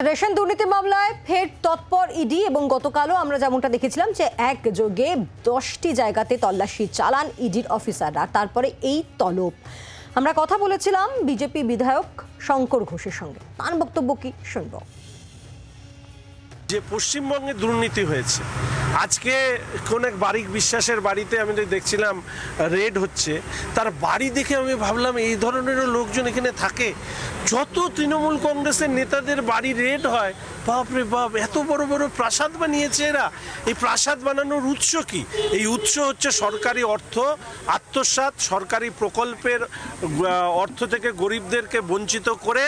Ration দুর্নীতি মামলায় ফের তৎপর ইডি এবং গতকালও আমরা যেমনটা দেখেছিলাম যে একযোগে দশটি জায়গাতে তল্লাশি চালান ইডির অফিসাররা তারপরে এই তলব। আমরা কথা বলেছিলাম বিজেপি বিধায়ক শঙ্কর ঘোষের সঙ্গে। তার বক্তব্য কি শুনব? যে পশ্চিমবঙ্গে দুর্নীতি হয়েছে। আজকে কোন এক বারিক বিশ্বাসের বাড়িতে আমি দেখছিলাম, রেড হচ্ছে, তার বাড়ি দেখে আমি ভাবলাম, এই ধরনেরও লোকজন এখানে থাকে। যত তৃণমূল কংগ্রেসের নেতাদের বাড়ি রেড হয় বাপ রে বাপ, এত বড় বড় প্রাসাদ বানিয়েছে এরা। এই প্রাসাদ বানানোর উৎস কি? এই উৎস হচ্ছে সরকারি অর্থ, আত্মসাৎ, সরকারি প্রকল্পের অর্থ থেকে গরিবদেরকে বঞ্চিত করে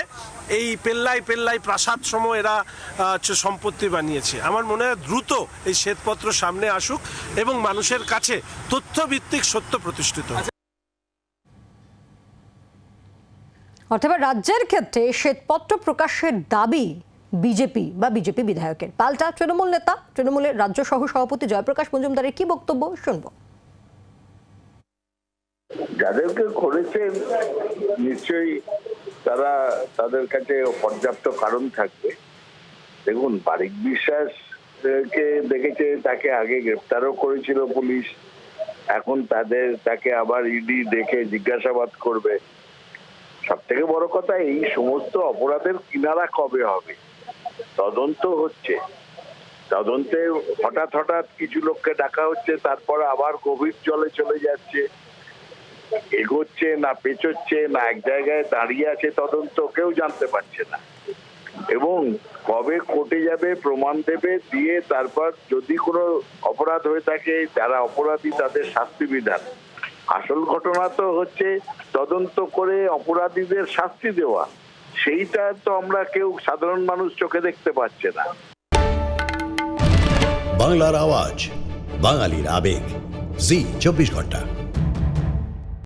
এই পেল্লাই পেল্লাই প্রাসাদ সম এরা হচ্ছে সম্পত্তি বানিয়েছে। আমার মনে হয় দ্রুত এই শ্বেতপত্র সামনে আসুক এবং মানুষের কাছে তথ্যভিত্তিক সত্য প্রতিষ্ঠিত। অথবা রাজ্যের ক্ষেত্রে শ্বেতপত্র প্রকাশের দাবি বিজেপি বা বিজেপি বিধায়কের। পাল্টা তৃণমূল নেতা, তৃণমূলের রাজ্য সহ সভাপতি জয়প্রকাশ মজুমদারের কি বক্তব্য শুনব? যাদেরকে করেছে নিশ্চয়ই তারা তাদের কাছে পর্যাপ্ত কারণ থাকবে। দেখুন বারিক বিশ্বাস কে দেখেছে, তাকে আগে গ্রেপ্তারও করেছিল পুলিশ। এখন তাদের, তাকে আবার ইডি দেখে জিজ্ঞাসাবাদ করবে। সব থেকে বড় কথা, এই সমস্ত অপরাধের কিনারা কবে হবে? তদন্ত হচ্ছে। তদন্তে হঠাৎ হঠাৎ কিছু লোককে ডাকা হচ্ছে, তারপর আবার গভীর জলে চলে যাচ্ছে। এগোচ্ছে না পেছোচ্ছে না এক জায়গায় দাঁড়িয়ে আছে তদন্ত, কেউ জানতে পারছে না। এবং কবে কোর্টে যাবে, প্রমাণ দেবে, দিয়ে তারপর যদি কোনো অপরাধ হয়ে থাকে, যারা অপরাধী তাদের শাস্তি বিধান। আসল ঘটনা তো হচ্ছে তদন্ত করে অপরাধীদের শাস্তি দেওয়া। সেইটা তো আমরা কেউ সাধারণ মানুষ চোখে দেখতে পাচ্ছে না। বাংলার আওয়াজ, বাঙালির আবেগ। জি, চব্বিশ ঘণ্টা।